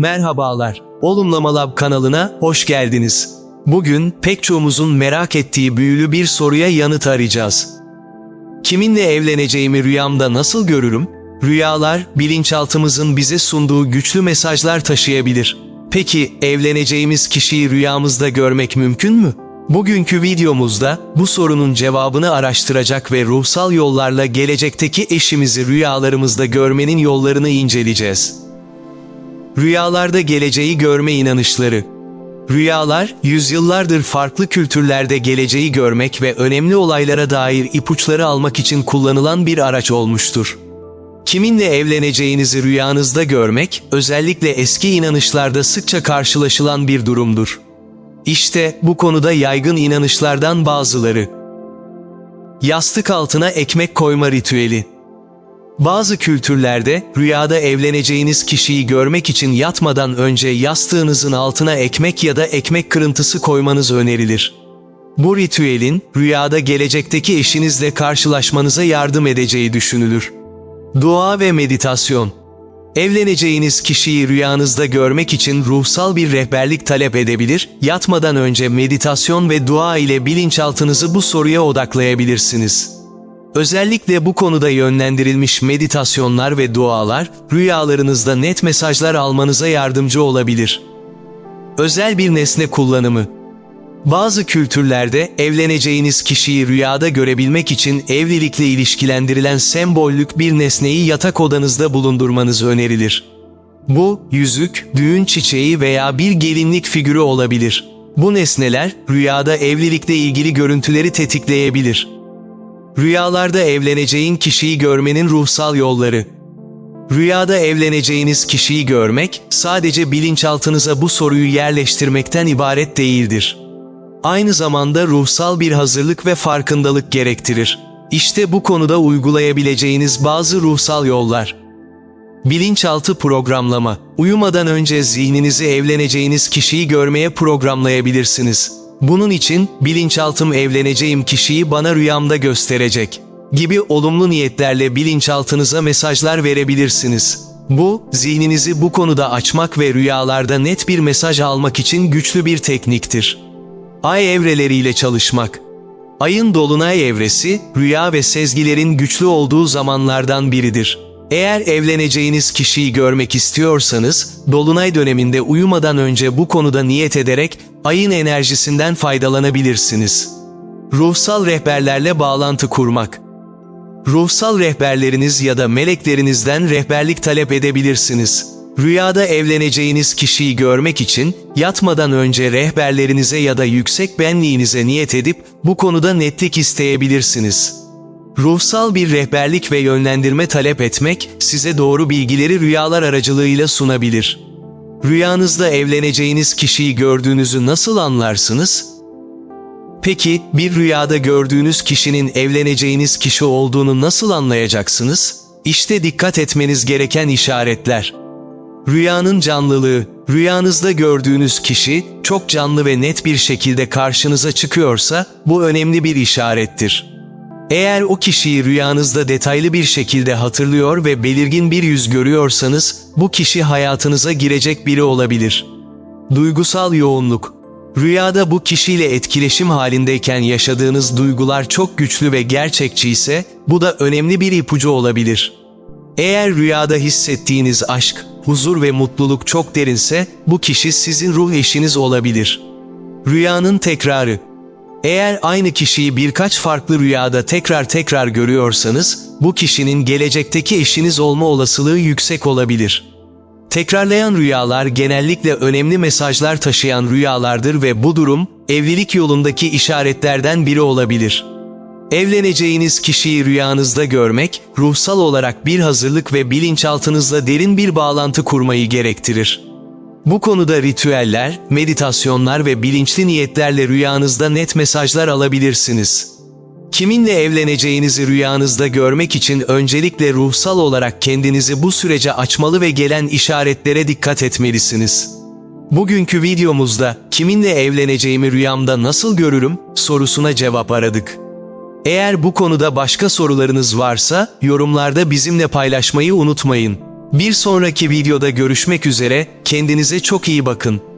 Merhabalar, Olumlama Lab kanalına hoş geldiniz. Bugün pek çoğumuzun merak ettiği büyülü bir soruya yanıt arayacağız. Kiminle evleneceğimi rüyamda nasıl görürüm? Rüyalar, bilinçaltımızın bize sunduğu güçlü mesajlar taşıyabilir. Peki evleneceğimiz kişiyi rüyamızda görmek mümkün mü? Bugünkü videomuzda bu sorunun cevabını araştıracak ve ruhsal yollarla gelecekteki eşimizi rüyalarımızda görmenin yollarını inceleyeceğiz. Rüyalarda geleceği görme inanışları. Rüyalar, yüzyıllardır farklı kültürlerde geleceği görmek ve önemli olaylara dair ipuçları almak için kullanılan bir araç olmuştur. Kiminle evleneceğinizi rüyanızda görmek, özellikle eski inanışlarda sıkça karşılaşılan bir durumdur. İşte bu konuda yaygın inanışlardan bazıları. Yastık altına ekmek koyma ritüeli. Bazı kültürlerde rüyada evleneceğiniz kişiyi görmek için yatmadan önce yastığınızın altına ekmek ya da ekmek kırıntısı koymanız önerilir. Bu ritüelin rüyada gelecekteki eşinizle karşılaşmanıza yardım edeceği düşünülür. Dua ve meditasyon Evleneceğiniz kişiyi rüyanızda görmek için ruhsal bir rehberlik talep edebilir, yatmadan önce meditasyon ve dua ile bilinçaltınızı bu soruya odaklayabilirsiniz. Özellikle bu konuda yönlendirilmiş meditasyonlar ve dualar, rüyalarınızda net mesajlar almanıza yardımcı olabilir. Özel bir nesne kullanımı bazı kültürlerde evleneceğiniz kişiyi rüyada görebilmek için evlilikle ilişkilendirilen sembollük bir nesneyi yatak odanızda bulundurmanız önerilir. Bu, yüzük, düğün çiçeği veya bir gelinlik figürü olabilir. Bu nesneler rüyada evlilikle ilgili görüntüleri tetikleyebilir. Rüyalarda evleneceğin kişiyi görmenin ruhsal yolları. Rüyada evleneceğiniz kişiyi görmek, sadece bilinçaltınıza bu soruyu yerleştirmekten ibaret değildir. Aynı zamanda ruhsal bir hazırlık ve farkındalık gerektirir. İşte bu konuda uygulayabileceğiniz bazı ruhsal yollar. Bilinçaltı programlama. Uyumadan önce zihninizi evleneceğiniz kişiyi görmeye programlayabilirsiniz. Bunun için bilinçaltım evleneceğim kişiyi bana rüyamda gösterecek gibi olumlu niyetlerle bilinçaltınıza mesajlar verebilirsiniz. Bu, zihninizi bu konuda açmak ve rüyalarda net bir mesaj almak için güçlü bir tekniktir. Ay evreleriyle çalışmak. Ayın dolunay evresi, rüya ve sezgilerin güçlü olduğu zamanlardan biridir. Eğer evleneceğiniz kişiyi görmek istiyorsanız, dolunay döneminde uyumadan önce bu konuda niyet ederek ayın enerjisinden faydalanabilirsiniz. Ruhsal rehberlerle bağlantı kurmak. Ruhsal rehberleriniz ya da meleklerinizden rehberlik talep edebilirsiniz. Rüyada evleneceğiniz kişiyi görmek için yatmadan önce rehberlerinize ya da yüksek benliğinize niyet edip bu konuda netlik isteyebilirsiniz. Ruhsal bir rehberlik ve yönlendirme talep etmek size doğru bilgileri rüyalar aracılığıyla sunabilir. Rüyanızda evleneceğiniz kişiyi gördüğünüzü nasıl anlarsınız? Peki bir rüyada gördüğünüz kişinin evleneceğiniz kişi olduğunu nasıl anlayacaksınız? İşte dikkat etmeniz gereken işaretler. Rüyanın canlılığı, rüyanızda gördüğünüz kişi çok canlı ve net bir şekilde karşınıza çıkıyorsa bu önemli bir işarettir. Eğer o kişiyi rüyanızda detaylı bir şekilde hatırlıyor ve belirgin bir yüz görüyorsanız bu kişi hayatınıza girecek biri olabilir. Duygusal yoğunluk Rüyada bu kişiyle etkileşim halindeyken yaşadığınız duygular çok güçlü ve gerçekçi ise bu da önemli bir ipucu olabilir. Eğer rüyada hissettiğiniz aşk, huzur ve mutluluk çok derinse bu kişi sizin ruh eşiniz olabilir. Rüyanın tekrarı Eğer aynı kişiyi birkaç farklı rüyada tekrar tekrar görüyorsanız bu kişinin gelecekteki eşiniz olma olasılığı yüksek olabilir. Tekrarlayan rüyalar genellikle önemli mesajlar taşıyan rüyalardır ve bu durum evlilik yolundaki işaretlerden biri olabilir. Evleneceğiniz kişiyi rüyanızda görmek, ruhsal olarak bir hazırlık ve bilinçaltınızla derin bir bağlantı kurmayı gerektirir. Bu konuda ritüeller, meditasyonlar ve bilinçli niyetlerle rüyanızda net mesajlar alabilirsiniz. Kiminle evleneceğinizi rüyanızda görmek için öncelikle ruhsal olarak kendinizi bu sürece açmalı ve gelen işaretlere dikkat etmelisiniz. Bugünkü videomuzda kiminle evleneceğimi rüyamda nasıl görürüm sorusuna cevap aradık. Eğer bu konuda başka sorularınız varsa yorumlarda bizimle paylaşmayı unutmayın. Bir sonraki videoda görüşmek üzere, kendinize çok iyi bakın.